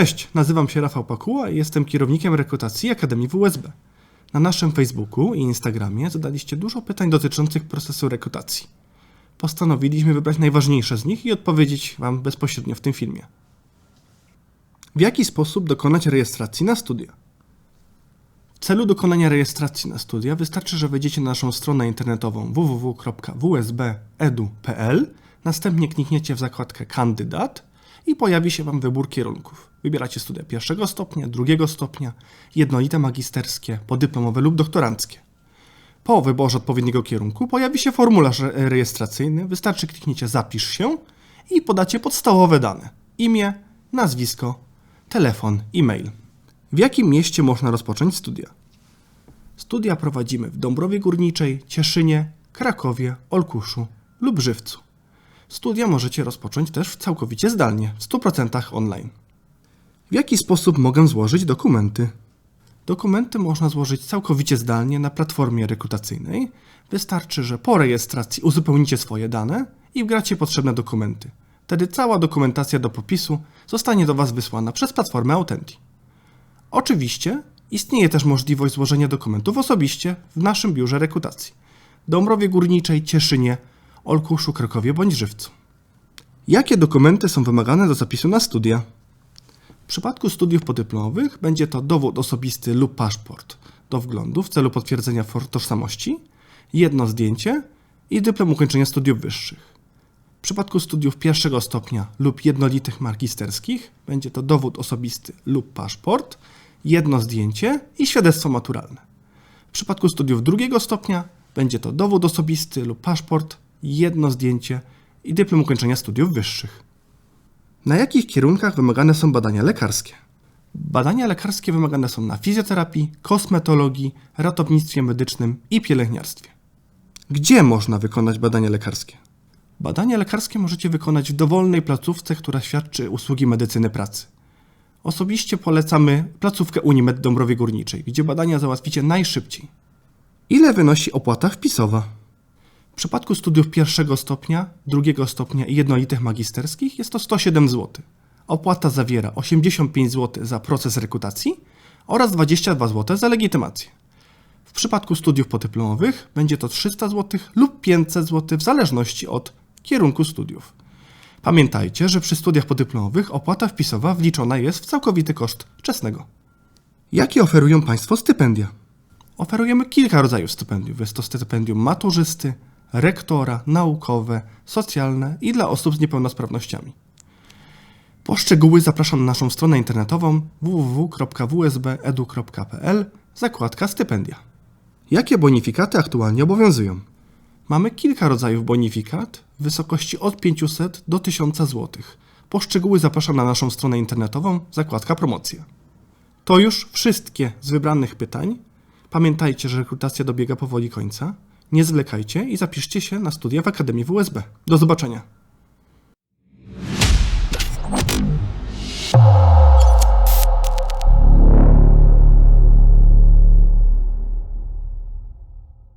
Cześć, nazywam się Rafał Pakuła i jestem kierownikiem rekrutacji Akademii WSB. Na naszym Facebooku i Instagramie zadaliście dużo pytań dotyczących procesu rekrutacji. Postanowiliśmy wybrać najważniejsze z nich i odpowiedzieć Wam bezpośrednio w tym filmie. W jaki sposób dokonać rejestracji na studia? W celu dokonania rejestracji na studia wystarczy, że wejdziecie na naszą stronę internetową www.wsb.edu.pl, następnie klikniecie w zakładkę Kandydat i pojawi się Wam wybór kierunków. Wybieracie studia pierwszego stopnia, drugiego stopnia, jednolite magisterskie, podyplomowe lub doktoranckie. Po wyborze odpowiedniego kierunku pojawi się formularz re- rejestracyjny. Wystarczy klikniecie Zapisz się i podacie podstawowe dane: imię, nazwisko, telefon, e-mail. W jakim mieście można rozpocząć studia? Studia prowadzimy w Dąbrowie Górniczej, Cieszynie, Krakowie, Olkuszu lub Żywcu. Studia możecie rozpocząć też całkowicie zdalnie, w 100% online. W jaki sposób mogę złożyć dokumenty? Dokumenty można złożyć całkowicie zdalnie na platformie rekrutacyjnej. Wystarczy, że po rejestracji uzupełnicie swoje dane i wgracie potrzebne dokumenty. Wtedy cała dokumentacja do popisu zostanie do Was wysłana przez platformę Authenti. Oczywiście istnieje też możliwość złożenia dokumentów osobiście w naszym biurze rekrutacji. Dąbrowie Górniczej, Cieszynie, Olkuszu, Krakowie bądź Żywcu. Jakie dokumenty są wymagane do zapisu na studia? W przypadku studiów podyplomowych będzie to dowód osobisty lub paszport do wglądu w celu potwierdzenia tożsamości, jedno zdjęcie i dyplom ukończenia studiów wyższych. W przypadku studiów pierwszego stopnia lub jednolitych magisterskich będzie to dowód osobisty lub paszport, jedno zdjęcie i świadectwo maturalne. W przypadku studiów drugiego stopnia będzie to dowód osobisty lub paszport, jedno zdjęcie i dyplom ukończenia studiów wyższych. Na jakich kierunkach wymagane są badania lekarskie? Badania lekarskie wymagane są na fizjoterapii, kosmetologii, ratownictwie medycznym i pielęgniarstwie. Gdzie można wykonać badania lekarskie? Badania lekarskie możecie wykonać w dowolnej placówce, która świadczy usługi medycyny pracy. Osobiście polecamy placówkę Unimed Dąbrowie Górniczej, gdzie badania załatwicie najszybciej. Ile wynosi opłata wpisowa? W przypadku studiów pierwszego stopnia, drugiego stopnia i jednolitych magisterskich jest to 107 zł. Opłata zawiera 85 zł za proces rekrutacji oraz 22 zł za legitymację. W przypadku studiów podyplomowych będzie to 300 zł lub 500 zł w zależności od kierunku studiów. Pamiętajcie, że przy studiach podyplomowych opłata wpisowa wliczona jest w całkowity koszt czesnego. Jakie oferują Państwo stypendia? Oferujemy kilka rodzajów stypendiów. Jest to stypendium maturzysty, rektora, naukowe, socjalne i dla osób z niepełnosprawnościami. Po szczegóły zapraszam na naszą stronę internetową www.wsbedu.pl zakładka stypendia. Jakie bonifikaty aktualnie obowiązują? Mamy kilka rodzajów bonifikat w wysokości od 500 do 1000 zł. Po szczegóły zapraszam na naszą stronę internetową zakładka promocja. To już wszystkie z wybranych pytań. Pamiętajcie, że rekrutacja dobiega powoli końca. Nie zwlekajcie i zapiszcie się na studia w Akademii WSB. Do zobaczenia.